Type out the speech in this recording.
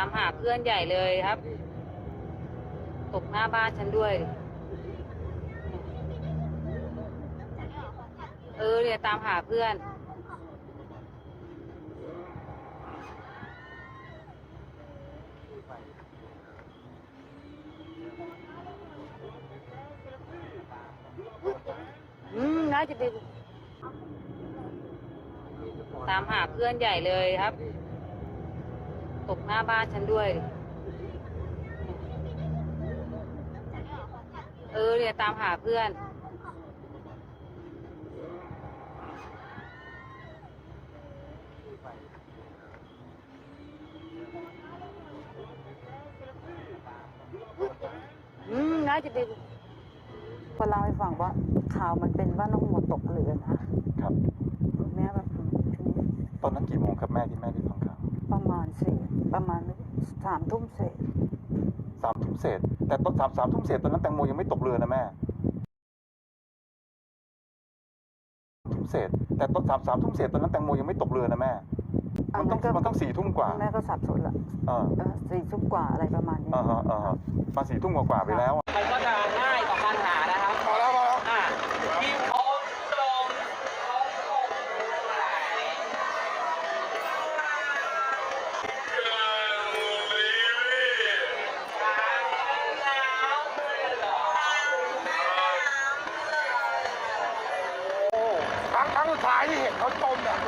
ามหาเพื่อนใหญ่เลยครับ ตกหน้าบ้านฉันด้วย เออเนี่ยตามหาเพื่อน อืมน่าจะเป็นตามหาเพื่อนใหญ่เลยครับ ตกหน้าบ้านฉันด้วย เออเนี่ยตามหาเพื่อน อืมน่าจะเป็นก็เล่าให้ฟังว่าข่าวมันเป็นว่าน้องโมตกเรือนะครับ แม่แบบทีนี้ตอนนั้นกี่โมงครับแม่ที่แม่ได้ฟังข่าว ประมาณสี่ประมาณสามทุ่มเศษสามทุ่มเศษ แต่ตอนสามสามทุ่มเศษตอนนั้นแตงโมยังไม่ตกเรือนะแม่ทุ่มเศษ แต่ตอนสามสามทุ่มเศษตอนนั้นแตงโมยังไม่ตกเรือนะแม่มันต้องมันต้องสี่ทุ่มกว่าแม่ก็สับสนละเออเออสี่ทุ่มกว่าอะไรประมาณนี้อ่าฮะอ่าฮะมาสี่ทุ่มกว่าๆไปแล้ว รั้งครั้งสุดท้ายที่เห็นเขาจมเนี่ย